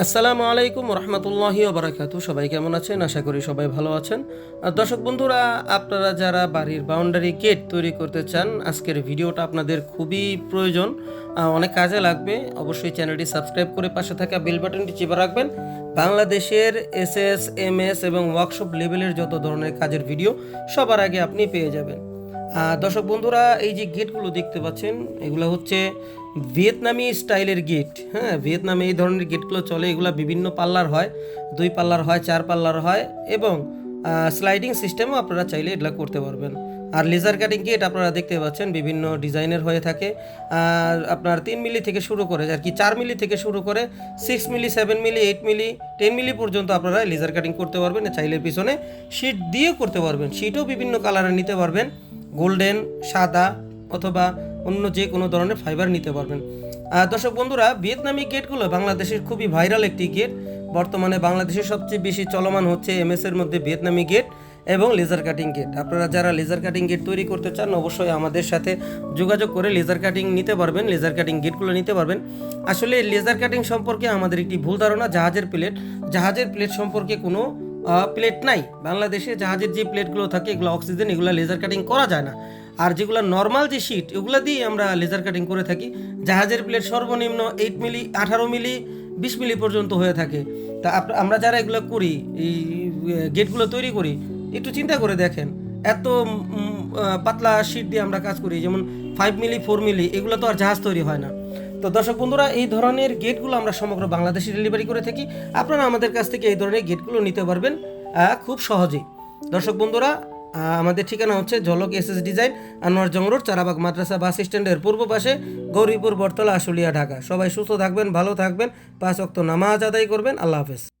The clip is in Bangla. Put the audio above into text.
আসসালামু আলাইকুম রহমতুল্লাহি ওবরাকাতু সবাই কেমন আছেন? আশা করি সবাই ভালো আছেন। আর দর্শক বন্ধুরা, আপনারা যারা বাড়ির বাউন্ডারি গেট তৈরি করতে চান, আজকের ভিডিওটা আপনাদের খুবই প্রয়োজন। অনেক কাজে লাগবে। অবশ্যই চ্যানেলটি সাবস্ক্রাইব করে পাশে থাকা বেল বাটনটি চেপে রাখবেন। বাংলাদেশের এস এস এম এস এবং ওয়ার্কশপ লেভেলের যত ধরনের কাজের ভিডিও সবার আগে আপনি পেয়ে যাবেন। দর্শক বন্ধুরা, এই যে গেটগুলো দেখতে পাচ্ছেন, এগুলো হচ্ছে ভিয়েতনামি স্টাইলের গেট। হ্যাঁ ভিয়েতনামে এই ধরনের গেটগুলো চলে, এগুলো বিভিন্ন পাল্লার হয়, দুই পাল্লার হয়, চার পাল্লার হয় এবং স্লাইডিং সিস্টেমও আপনারা চাইলে এগুলো করতে পারবেন। আর লেজার কাটিং গেট আপনারা দেখতে পাচ্ছেন, বিভিন্ন ডিজাইনের হয়ে থাকে। আর আপনার তিন মিলি থেকে শুরু করে, আর কি চার মিলি থেকে শুরু করে six milli seven milli eight milli ten milli পর্যন্ত আপনারা লেজার কাটিং করতে পারবেন। চাইলে পিছনে শিট দিয়ে করতে পারবেন শিটও বিভিন্ন কালারের নিতে পারবেন। গোল্ডেন, সাদা অথবা অন্য যে কোনো ধরনের ফাইবার নিতে পারবেন। আর দর্শক বন্ধুরা, ভিয়েতনামি গেটগুলো বাংলাদেশের খুবই ভাইরাল একটি গেট। বর্তমানে বাংলাদেশের সবচেয়ে বেশি চলমান হচ্ছে এমএস এর মধ্যে ভিয়েতনামি গেট এবং লেজার কাটিং গেট। আপনারা যারা লেজার কাটিং গেট তৈরি করতে চান, অবশ্যই আমাদের সাথে যোগাযোগ করে লেজার কাটিং নিতে পারবেন, লেজার কাটিং গেটগুলো নিতে পারবেন। আসলে লেজার কাটিং সম্পর্কে আমাদের একটি ভুল ধারণা, জাহাজের প্লেট। জাহাজের প্লেট সম্পর্কে কোনো প্লেট নাই। বাংলাদেশে জাহাজের যে প্লেটগুলো থাকে, এগুলো অক্সিজেন এগুলো লেজার কাটিং করা যায় না। আর যেগুলো নর্মাল যে শিট এগুলো দিয়ে আমরা লেজার কাটিং করে থাকি। জাহাজের প্লেট সর্বনিম্ন এইট মিলি আঠারো মিলি বিশ মিলি পর্যন্ত হয়ে থাকে। তা আমরা যারা এগুলো করি, এই গেটগুলো তৈরি করি, একটু চিন্তা করে দেখেন। এত পাতলা শিট দিয়ে আমরা কাজ করি, যেমন ফাইভ মিলি ফোর মিলি এগুলো তো আর জাহাজ তৈরি হয় না। তো দর্শক বন্ধুরা, এই ধরনের গেটগুলো আমরা সমগ্র বাংলাদেশে ডেলিভারি করে থাকি। আপনারা আমাদের কাছ থেকে এই ধরনের গেটগুলো নিতে পারবেন খুব সহজেই। দর্শক বন্ধুরা আমাদের ঠিকানা হচ্ছে Jhalak S S design, Anwar Jungroad Charabag মাদ্রাসা বাস স্ট্যান্ডের পূর্ব পাশে, গৌরীপুর বটতলা, আশুলিয়া, ঢাকা। সবাই সুস্থ থাকবেন, ভালো থাকবেন, পাঁচ অক্ত নামাজ আদায় করবেন। আল্লাহ হাফেজ।